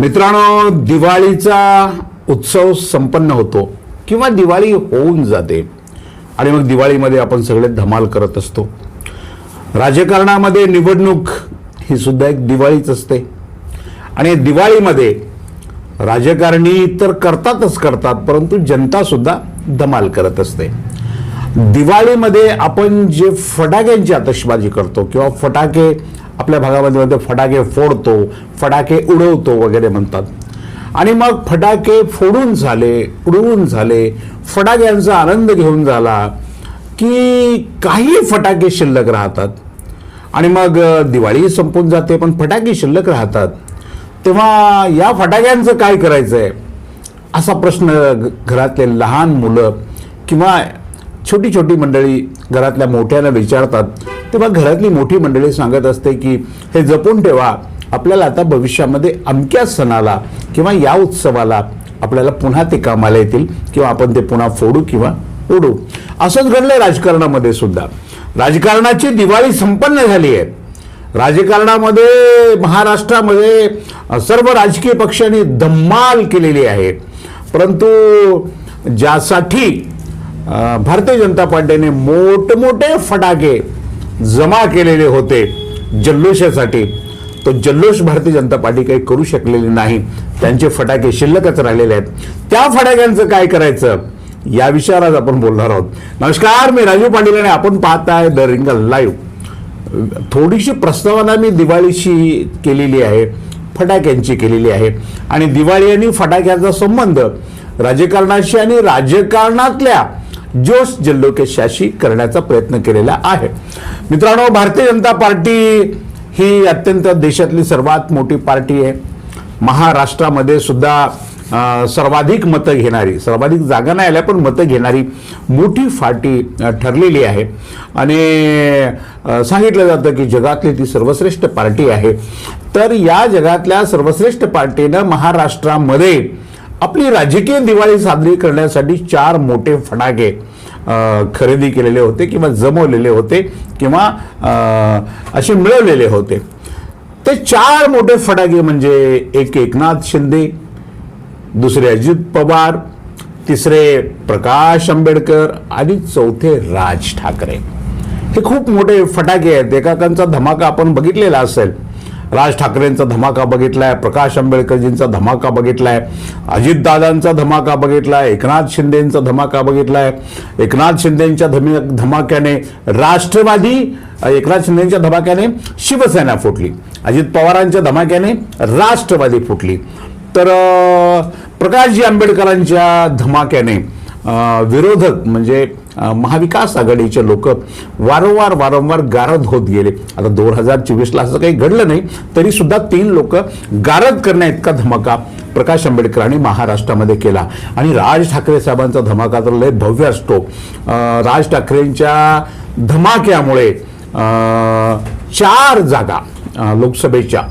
मित्रांनो दिवाळीचा उत्सव संपन्न होतो किंवा दिवाळी होऊन जाते. आणि मग दिवाळीमध्ये आपण सगळे धमाल करत असतो. राजकारणामध्ये निवडणूक ही सुद्धा एक दिवाळीच असते. आणि दिवाळीमध्ये राजकारणी तर करतातच करतात परंतु जनता सुद्धा धमाल करत असते. दिवाळीमध्ये आपण जे फटाक्यांची आतषबाजी करतो किंवा फटाके आपल्या भागामध्ये म्हणतो फटाके फोडतो फटाके उडवतो वगैरे म्हणतात. आणि मग फटाके फोडून झाले उडवून झाले फटाक्यांचा आनंद घेऊन झाला की काही फटाके शिल्लक राहतात. आणि मग दिवाळी संपून जाते पण फटाके शिल्लक राहतात. तेव्हा या फटाक्यांचं काय करायचं आहे असा प्रश्न घरातले लहान मुलं किंवा छोटी छोटी मंडळी घरातल्या मोठ्याला विचारतात तेव्हा घरातली मोठी मंडळी सांगत असते की हे जपून ठेवा. आपल्याला आता भविष्यामध्ये अमक्या सणाला किंवा या उत्सवाला आपल्याला पुन्हा ते कामाला येतील किंवा आपण ते पुन्हा फोडू किंवा उडू असंच घडलंय राजकारणामध्ये सुद्धा. राजकारणाची दिवाळी संपन्न झाली आहे. राजकारणामध्ये महाराष्ट्रामध्ये सर्व राजकीय पक्षांनी धम्माल केलेली आहे. परंतु ज्यासाठी भारतीय जनता पार्टीने मोठमोठे फटाके जमा केलेले होते जल्लोषासाठी. तो जल्लोष भारतीय जनता पार्टी काही करू शकलेली नाही. त्यांचे फटाके शिल्लकच राहिलेले आहेत. त्या फटाक्यांचं काय करायचं? या विषयावर आज आपण बोलणार आहोत. नमस्कार मी राजू पाटील आणि आपण पाहताय द रिंगल लाईव्ह. थोडीशी प्रस्तावना मी दिवाळीशी केलेली आहे फटाक्यांची केलेली आहे. आणि दिवाळी आणि फटाक्याचा संबंध राजकारणाशी आणि राजकारणातल्या जोश जल्लोकेशाशी करण्याचा प्रयत्न केलेला आहे. मित्रांनो भारतीय जनता पार्टी ही अत्यंत देशातली सर्वात मोठी पार्टी आहे. महाराष्ट्रामध्ये सुद्धा सर्वाधिक मतं घेणारी सर्वाधिक जागा नाही आल्या पण मतं घेणारी मोठी पार्टी ठरलेली आहे. आणि सांगितलं जातं की जगातली ती सर्वश्रेष्ठ पार्टी आहे. तर या जगातल्या सर्वश्रेष्ठ पार्टीनं महाराष्ट्रामध्ये आपली राजकीय दिवाळी साजरी करण्यासाठी चार मोठे फटाके खरेदी केलेले होते किंवा जमवलेले होते किंवा असे मिळवलेले होते. ते चार मोठे फटाके म्हणजे एक एकनाथ शिंदे दुसरे अजित पवार तिसरे प्रकाश आंबेडकर आणि चौथे राज ठाकरे. हे खूप मोठे फटाके आहेत. एकाकांचा धमाका आपण बघितलेला असेल. राज ठाकरेंचा धमाका बघितलाय प्रकाश आंबेडकरजींचा धमाका बघितलाय अजितदादांचा धमाका बघितलाय एकनाथ शिंदेंचा धमाका बघितलाय. एकनाथ शिंदेंच्या धमी धमाक्याने राष्ट्रवादी एकनाथ शिंदेंच्या धमाक्याने शिवसेना फुटली. अजित पवारांच्या धमाक्याने राष्ट्रवादी फुटली. तर प्रकाशजी आंबेडकरांच्या धमाक्याने विरोधक म्हणजे महाविकास आघाडीचे लोक वारंवार वारंवार गारद होत गेले. आता दोन हजार चोवीसला असं काही घडलं नाही तरी सुद्धा तीन लोक गारद करण्या इतका धमाका प्रकाश आंबेडकरांनी महाराष्ट्रामध्ये केला. आणि राज ठाकरे साहेबांचा धमाका तर लय भव्य असतो. राज ठाकरेंच्या धमाक्यामुळे चार जागा लोकसभेच्या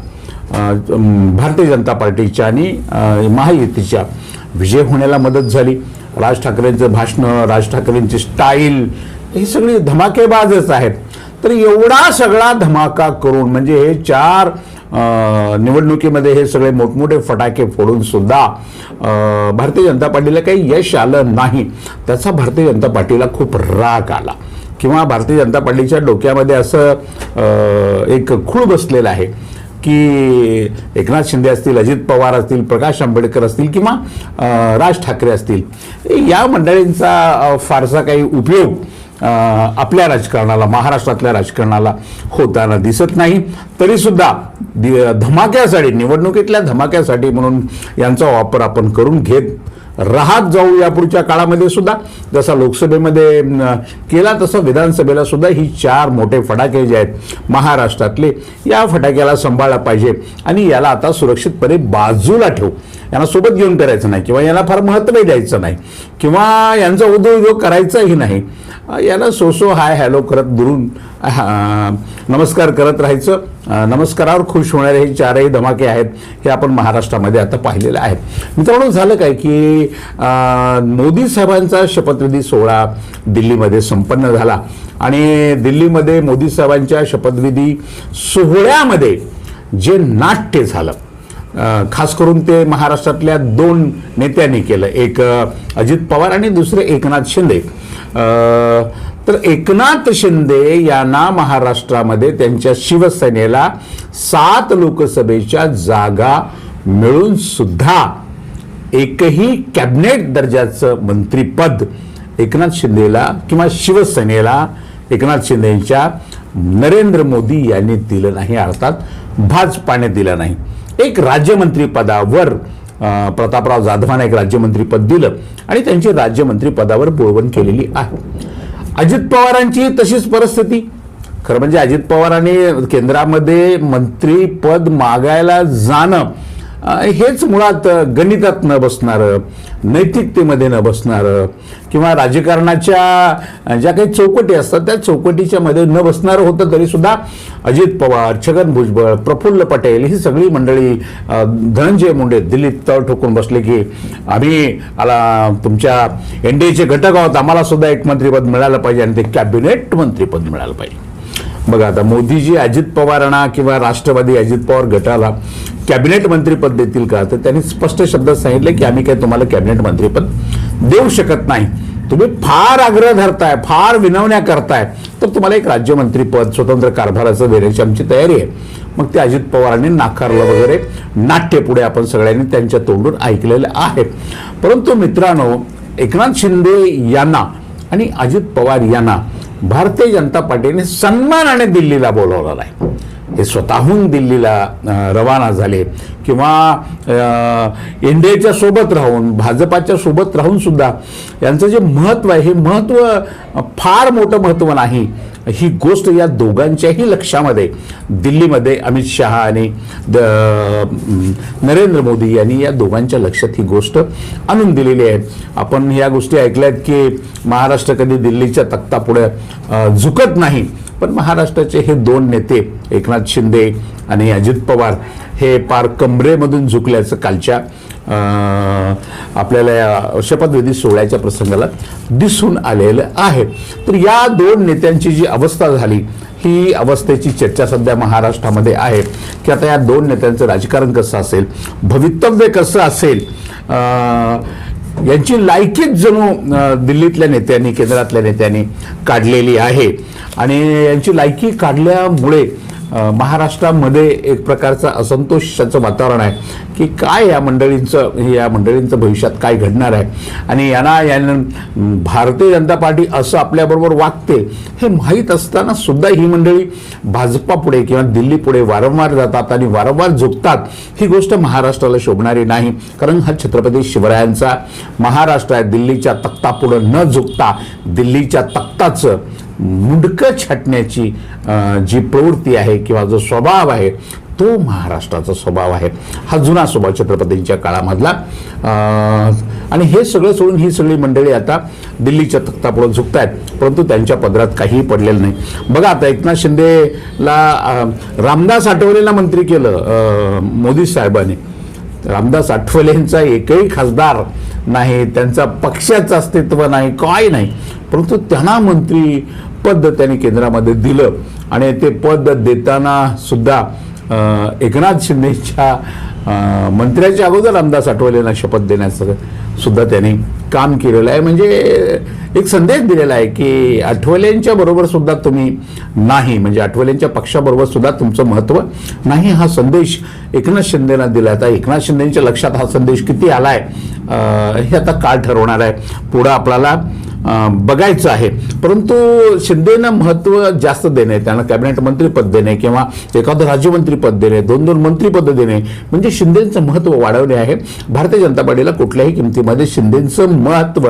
भारतीय जनता पार्टीच्या आणि महायुतीच्या विजय होण्याला मदत झाली. राज ठाकरेंचं भाषणं राज ठाकरेंची स्टाईल ही सगळी धमाकेबाजच आहेत. तर एवढा सगळा धमाका करून म्हणजे हे चार निवडणुकीमध्ये हे सगळे मोठमोठे फटाके फोडून सुद्धा भारतीय जनता पार्टीला काही यश आलं नाही. त्याचा भारतीय जनता पार्टीला खूप राग आला. किंवा भारतीय जनता पार्टीच्या डोक्यामध्ये असं एक खूळ बसलेलं आहे. की एकनाथ शिंदे असतील अजित पवार असतील प्रकाश आंबेडकर असतील किंवा राज ठाकरे असतील या मंडळींचा फारसा काही उपयोग आपल्या राजकारणाला महाराष्ट्रातल्या राजकारणाला होताना दिसत नाही. तरीसुद्धा धमाक्यासाठी निवडणुकीतल्या धमाक्यासाठी म्हणून यांचा वापर आपण करून घेत राहत जाऊ यापुढच्या काळामध्ये सुद्धा. जसा लोकसभेमध्ये केला तसं विधानसभेला सुद्धा ही चार मोठे फटाके जे आहेत महाराष्ट्रातले या फटाक्याला सांभाळला पाहिजे. आणि याला आता सुरक्षितपणे बाजूला ठेवू. यांना सोबत घेऊन करायचं नाही किंवा याला फार महत्त्व द्यायचं नाही किंवा यांचा उद्योग करायचाही नाही. याला सो सो हाय हॅलो करत दुरून नमस्कार करत राहायचं. नमस्कारावर खुश होणारे हे चारही धमाके आहेत हे आपण महाराष्ट्रामध्ये आता पाहिलेले आहेत. मित्रांनो झालं काय की मोदी साहेबांचा शपथविधी सोहळा दिल्लीमध्ये संपन्न झाला. आणि दिल्लीमध्ये मोदी साहेबांच्या शपथविधी सोहळ्यामध्ये जे नाट्य झालं खास करून ते महाराष्ट्रातल्या दोन नेत्यांनी केलं. एक अजित पवार आणि दुसरे एकनाथ शिंदे. तर एकनाथ शिंदे यांना महाराष्ट्रामध्ये त्यांच्या शिवसेनेला सात लोकसभेच्या जागा मिळून सुद्धा एकही कॅबिनेट दर्जाचं मंत्रीपद एकनाथ शिंदेला किंवा शिवसेनेला एकनाथ शिंदेच्या नरेंद्र मोदी यांनी दिलं नाही अर्थात भाजपाने दिलं नाही. एक राज्यमंत्रीपदावर प्रतापराव जाधवांना एक राज्यमंत्रीपद दिलं आणि त्यांची राज्यमंत्रीपदावर बोळवण केलेली आहे. अजित पवारांची तशीच परिस्थिती. खरं म्हणजे अजित पवारांनी केंद्रामध्ये मंत्रीपद मागायला जाणं हेच मुळात गणितात न बसणारं नैतिकतेमध्ये न बसणारं किंवा राजकारणाच्या ज्या काही चौकटी असतात त्या चौकटीच्या मध्ये न बसणारं होतं तरीसुद्धा अजित पवार छगन भुजबळ प्रफुल्ल पटेल ही सगळी मंडळी धनंजय मुंडे दिल्लीत तळ ठोकून बसले की आम्ही आला तुमच्या एनडीएचे घटक आहोत. आम्हाला सुद्धा एक मंत्रीपद मिळालं पाहिजे आणि ते कॅबिनेट मंत्रीपद मिळालं पाहिजे. बघा आता मोदीजी अजित पवारांना किंवा राष्ट्रवादी अजित पवार गटाला कॅबिनेट मंत्रीपद देतील का? तर त्यांनी स्पष्ट शब्दात सांगितलं की आम्ही काही तुम्हाला कॅबिनेट मंत्रीपद देऊ शकत नाही. तुम्ही फार आग्रह धरताय फार विनवण्या करताय. तर तुम्हाला एक राज्यमंत्रीपद स्वतंत्र कारभाराचं देण्याची आमची तयारी आहे. मग ते अजित पवारांनी नाकारलं वगैरे नाट्य पुढे आपण सगळ्यांनी त्यांच्या तोंडून ऐकलेलं आहे. परंतु मित्रांनो एकनाथ शिंदे यांना आणि अजित पवार यांना भारतीय जनता पार्टीने सन्मानाने दिल्लीला बोलवलेलं आहे. हे स्वतःहून दिल्लीला रवाना झाले किंवा इंडियाच्या सोबत राहून भाजपाच्या सोबत राहून सुद्धा यांचं जे महत्त्व आहे हे महत्त्व फार मोठं महत्त्व नाही. ही गोष्ट या दोघांच्याही लक्षामध्ये दिल्लीमध्ये अमित शहा आणि द नरेंद्र मोदी यांनी या दोघांच्या लक्षात ही गोष्ट आणून दिलेली आहे. आपण या गोष्टी ऐकल्यात की महाराष्ट्र कधी दिल्लीच्या तख्तापुढे झुकत नाही पण महाराष्ट्राचे हे दोन नेते एकनाथ शिंदे आणि अजित पवार हे पार कमरेमधून झुकल्याचं कालच्या आपल्याला या शपथविधी सोहळ्याच्या प्रसंगाला दिसून आलेलं आहे. तर या दोन नेत्यांची जी अवस्था झाली ही अवस्थेची चर्चा सध्या महाराष्ट्रामध्ये आहे. की आता या दोन नेत्यांचं राजकारण कसं असेल भवितव्य कसं असेल यांची लायकीच जणू दिल्लीतल्या नेत्यांनी केंद्रातल्या नेत्यांनी काढलेली आहे. आणि यांची लायकी काढल्यामुळे महाराष्ट्रामध्ये एक प्रकारचं असंतोषाचं वातावरण आहे की काय या मंडळींचं या मंडळींचं भविष्यात काय घडणार आहे? आणि यांना यांना भारतीय जनता पार्टी असं आपल्याबरोबर वागते हे माहीत असताना सुद्धा ही मंडळी भाजपापुढे किंवा दिल्लीपुढे वारंवार जातात आणि वारंवार झुकतात. ही गोष्ट महाराष्ट्राला शोभणारी नाही. कारण हा छत्रपती शिवरायांचा महाराष्ट्र आहे. दिल्लीच्या तख्तापुढं न झुकता दिल्लीच्या तख्ताचं मुंडकं छाटण्याची जी प्रवृत्ती आहे किंवा जो स्वभाव आहे तो महाराष्ट्राचा स्वभाव आहे. हा जुना स्वभाव छत्रपतींच्या काळामधला. आणि हे सगळं सोडून ही सगळी मंडळी आता दिल्लीच्या तख्तापुढं झुकत आहेत परंतु त्यांच्या पदरात काहीही पडलेलं नाही. बघा आता एकनाथ शिंदेला रामदास आठवलेला मंत्री केलं मोदी साहेबांनी. रामदास आठवलेंचा एकही खासदार नाही त्यांचा पक्षाचं अस्तित्व नाही काय नाही. परंतु त्यांना मंत्री पद त्यांनी केंद्रामध्ये दिलं. आणि ते पद देताना सुद्धा एकनाथ शिंदेच्या मंत्र्याच्या अगोदर आमदार आठवलेंना शपथ देण्याचं सुद्धा त्यांनी काम केलेलं आहे. म्हणजे एक संदेश दिलेला आहे की आठवलेंच्या बरोबर सुद्धा तुम्ही नाही म्हणजे आठवलेंच्या पक्षाबरोबर सुद्धा तुमचं महत्त्व नाही. हा संदेश एकनाथ शिंदेना दिला आता एकनाथ शिंदेच्या लक्षात हा संदेश किती आला आहे हे आता काळ ठरवणार आहे. पुढं आपल्याला बघायचं आहे. परंतु शिंदेनं महत्त्व जास्त देणे त्यांना कॅबिनेट मंत्रीपद देणे किंवा एखादं राज्यमंत्रीपद देणे दोन दोन मंत्रीपद देणे म्हणजे शिंदेचं महत्त्व वाढवणे आहे. भारतीय जनता पार्टीला कुठल्याही किमतीमध्ये शिंदेचं महत्त्व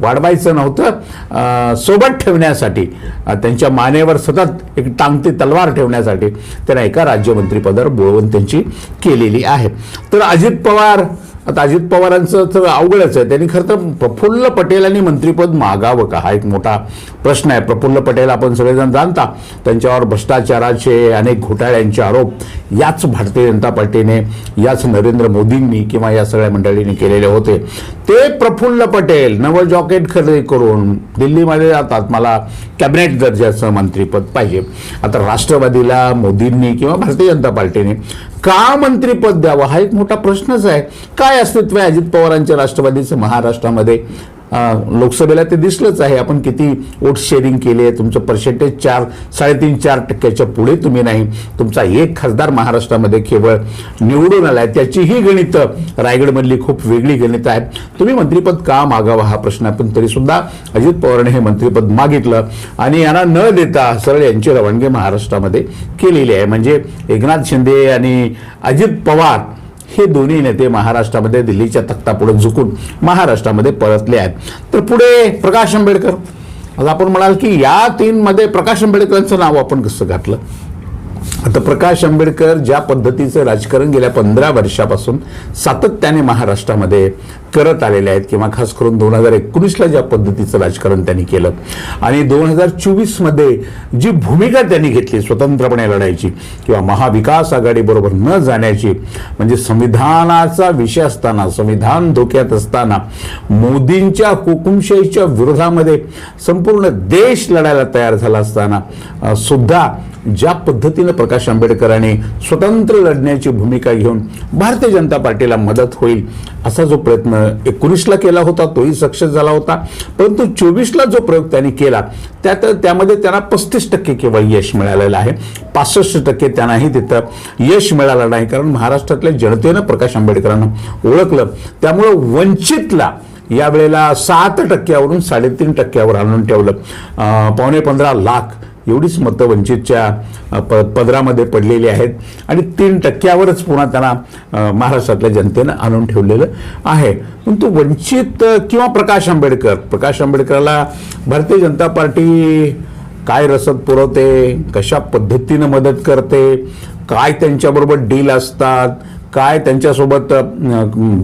वाढवायचं नव्हतं. सोबत ठेवण्यासाठी त्यांच्या मानेवर सतत एक टांगती तलवार ठेवण्यासाठी त्यांना एका राज्यमंत्रीपदावर बोळवून त्यांची केलेली आहे. तर अजित पवार आता अजित पवारांचं तर अवघडच आहे. त्यांनी खरं तर प्रफुल्ल आणि मंत्रिपद मागावं का? हा एक मोठा प्रश्न आहे. प्रफुल्ल पटेल आपण सगळेजण जाणता त्यांच्यावर भ्रष्टाचाराचे अनेक घोटाळ्यांचे आरोप याच भारतीय जनता पार्टीने याच नरेंद्र मोदींनी किंवा या सगळ्या मंडळींनी केलेले होते. ते प्रफुल्ल पटेल नवं जॉकेट खरेदी करून दिल्लीमध्ये जातात. मला कॅबिनेट दर्जाचं मंत्रीपद पाहिजे. आता राष्ट्रवादीला मोदींनी किंवा भारतीय जनता पार्टीने का मंत्रीपद द्यावं? हा एक मोठा प्रश्नच आहे. काय अस्तित्व आहे अजित पवारांच्या राष्ट्रवादीचं महाराष्ट्रामध्ये? लोकसभेला ते दिसलंच आहे. आपण किती वोट शेअरिंग केली आहे तुमचं पर्सेंटेज चार साडेतीन चार टक्क्याच्या पुढे तुम्ही नाही. तुमचा एक खासदार महाराष्ट्रामध्ये केवळ निवडून आला आहे त्याचीही गणितं रायगडमधली खूप वेगळी गणितं आहेत तुम्ही मंत्रीपद का मागावं हा प्रश्न आहे? पण तरी सुद्धा अजित पवारांनी हे मंत्रीपद मागितलं आणि यांना न देता सरळ यांची रवानगी महाराष्ट्रामध्ये केलेली आहे. म्हणजे एकनाथ शिंदे आणि अजित पवार हे दोन्ही नेते महाराष्ट्रामध्ये दिल्लीच्या तख्तापुढे झुकून महाराष्ट्रामध्ये परतले आहेत. तर पुढे प्रकाश आंबेडकर. आता आपण म्हणाल की या तीन मध्ये प्रकाश आंबेडकरांचं नाव आपण कसं घातलं? आता प्रकाश आंबेडकर ज्या पद्धतीचं राजकारण गेल्या पंधरा वर्षापासून सातत्याने महाराष्ट्रामध्ये करत आलेले आहेत किंवा खास करून दोन हजार एकोणीसला ज्या पद्धतीचं राजकारण त्यांनी केलं आणि दोन हजार चोवीसमध्ये जी भूमिका त्यांनी घेतली स्वतंत्रपणे लढायची किंवा महाविकास आघाडीबरोबर न जाण्याची म्हणजे संविधानाचा विषय असताना संविधान धोक्यात असताना मोदींच्या हुकुमशाहीच्या विरोधामध्ये संपूर्ण देश लढायला तयार झाला असताना सुद्धा ज्या पद्धतीनं प्रकाश आंबेडकरांनी स्वतंत्र लढण्याची भूमिका घेऊन भारतीय जनता पार्टीला मदत होईल असा जो प्रयत्न एकोणीसला केला होता तोही सक्सेस झाला होता. परंतु चोवीसला जो प्रयोग त्यांनी केला त्यात त्यामध्ये त्यांना पस्तीस टक्के केवळ यश मिळालेलं आहे. पासष्ट टक्के त्यांनाही तिथं यश मिळालं नाही कारण महाराष्ट्रातल्या जनतेनं प्रकाश आंबेडकरांना ओळखलं. त्यामुळं वंचितला यावेळेला सात टक्क्यावरून साडेतीन टक्क्यावर आणून ठेवलं. पावणे पंधरा लाख एवढीच मतं वंचितच्या प पदरामध्ये पडलेली आहेत. आणि तीन टक्क्यावरच पुन्हा त्यांना महाराष्ट्रातल्या जनतेनं आणून ठेवलेलं आहे. पण तो वंचित किंवा प्रकाश आंबेडकर? प्रकाश आंबेडकरला भारतीय जनता पार्टी काय रसद पुरवते? कशा पद्धतीनं मदत करते? काय त्यांच्याबरोबर डील असतात? काय त्यांच्यासोबत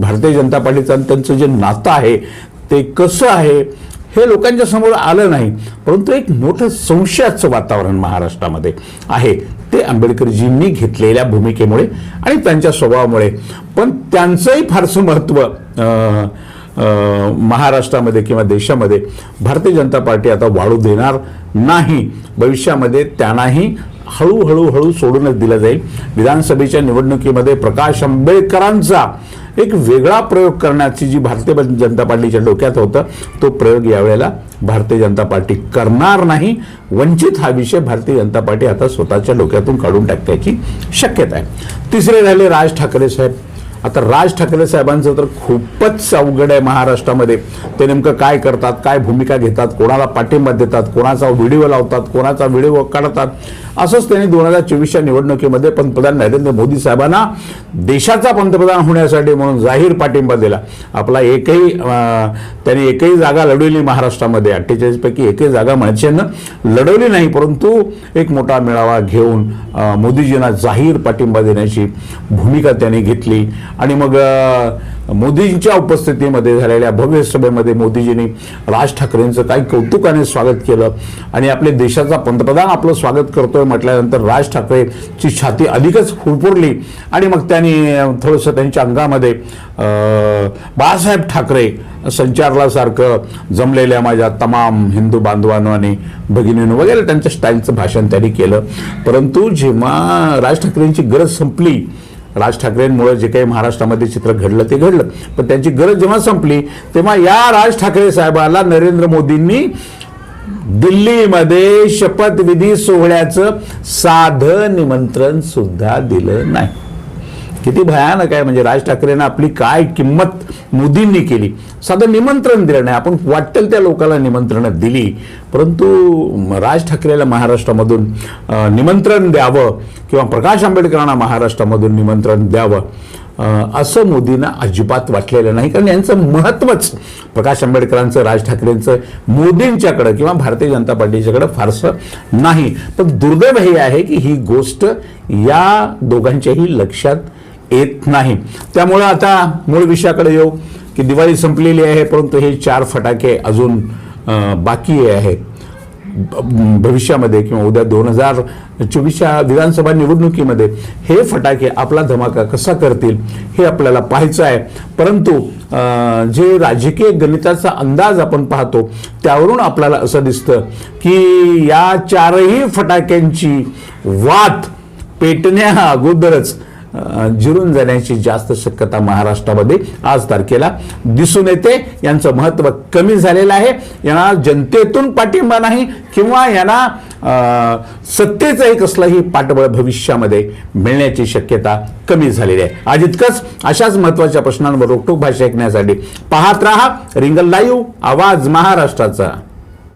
भारतीय जनता पार्टीचं आणि त्यांचं जे नातं आहे ते कसं आहे? हे लोकांच्या समोर आलं नाही. परंतु एक मोठं संशयाचं वातावरण महाराष्ट्रामध्ये आहे. ते आंबेडकरजींनी घेतलेल्या भूमिकेमुळे आणि त्यांच्या स्वभावामुळे. पण त्यांचंही फारसं महत्त्व महाराष्ट्रामध्ये किंवा देशामध्ये भारतीय जनता पार्टी आता वाढू देणार नाही. भविष्यामध्ये त्यांनाही हळूहळू हळू सोडूनच दिलं जाईल. विधानसभेच्या निवडणुकीमध्ये प्रकाश आंबेडकरांचा एक वेगळा प्रयोग करण्याची जी भारतीय जनता पार्टीच्या डोक्यात होतं तो प्रयोग यावेळेला भारतीय जनता पार्टी करणार नाही. वंचित हा विषय भारतीय जनता पार्टी आता स्वतःच्या डोक्यातून काढून टाकण्याची शक्यता आहे. तिसरे राहिले राज ठाकरे साहेब. आता राज ठाकरे साहेबांचं तर खूपच अवघड आहे महाराष्ट्रामध्ये. ते नेमकं काय करतात काय भूमिका घेतात कोणाला पाठिंबा देतात कोणाचा व्हिडिओ लावतात कोणाचा व्हिडिओ काढतात असंच त्यांनी दोन हजार चोवीसच्या निवडणुकीमध्ये पंतप्रधान नरेंद्र मोदी साहेबांना देशाचा पंतप्रधान होण्यासाठी म्हणून जाहीर पाठिंबा दिला. आपला एकही त्यांनी एकही जागा लढवली महाराष्ट्रामध्ये. अठ्ठेचाळीसपैकी एकही जागा मनसेनं लढवली नाही परंतु एक मोठा मेळावा घेऊन मोदीजींना जाहीर पाठिंबा देण्याची भूमिका त्यांनी घेतली. आणि मग मोदीजींच्या मोदींच्या उपस्थितीमध्ये झालेल्या भव्य सभेमध्ये मोदीजींनी राज ठाकरेंचं काही कौतुकाने स्वागत केलं. आणि आपल्या देशाचा पंतप्रधान आपलं स्वागत करतोय म्हटल्यानंतर राज ठाकरेची छाती अधिकच फुरफुरली आणि मग त्यांनी थोडंसं त्यांच्या अंगामध्ये बाळासाहेब ठाकरे संचारलासारखं जमलेल्या माझ्या तमाम हिंदू बांधवांनो आणि भगिनींनो वगैरे त्यांच्या स्टाईलचं भाषण त्यांनी केलं. परंतु जेव्हा राज ठाकरेंची गरज संपली राज ठाकरेंमुळे जे काही महाराष्ट्रामध्ये चित्र घडलं ते घडलं. पण त्यांची गरज जेव्हा संपली तेव्हा या राज ठाकरे साहेबाला नरेंद्र मोदींनी दिल्लीमध्ये शपथविधी सोहळ्याचं साधं निमंत्रण सुद्धा दिलं नाही. किती भयानक आहे. म्हणजे राज ठाकरेंना आपली काय किंमत मोदींनी केली. साधं निमंत्रण दिलं नाही. आपण वाटेल त्या लोकांना निमंत्रणं दिली. परंतु राज ठाकरेला महाराष्ट्रामधून निमंत्रण द्यावं किंवा प्रकाश आंबेडकरांना महाराष्ट्रामधून निमंत्रण द्यावं असं मोदींना अजिबात वाटलेलं नाही. कारण यांचं महत्त्वच प्रकाश आंबेडकरांचं राज ठाकरेंचं मोदींच्याकडं किंवा भारतीय जनता पार्टीच्याकडं फारसं नाही. पण दुर्दैव हे आहे की ही गोष्ट या दोघांच्याही लक्षात येत नाही. त्यामुळं आता मूळ विषयाकडे येऊ की दिवाळी संपलेली आहे परंतु हे चार फटाके अजून बाकी आहे. भविष्यामध्ये किंवा उद्या दोन हजार चोवीसच्या विधानसभा निवडणुकीमध्ये हे फटाके आपला धमाका कसा करतील हे आपल्याला पाहायचं आहे. परंतु जे राजकीय गणिताचा अंदाज आपण पाहतो त्यावरून आपल्याला असं दिसतं की या चारही फटाक्यांची वात पेटण्या अगोदरच जिरून जाण्याची जास्त शक्यता महाराष्ट्रामध्ये आज तारखेला दिसून येते. यांचं महत्त्व कमी झालेलं आहे. यांना जनतेतून पाठिंबा नाही किंवा यांना सत्तेचं एक असलंही पाठबळ भविष्यामध्ये मिळण्याची शक्यता कमी झालेली आहे. आज इतकंच. अशाच महत्त्वाच्या प्रश्नांवर रोखोक भाषा ऐकण्यासाठी पाहत राहा. रिंगल लाईव्ह आवाज महाराष्ट्राचा.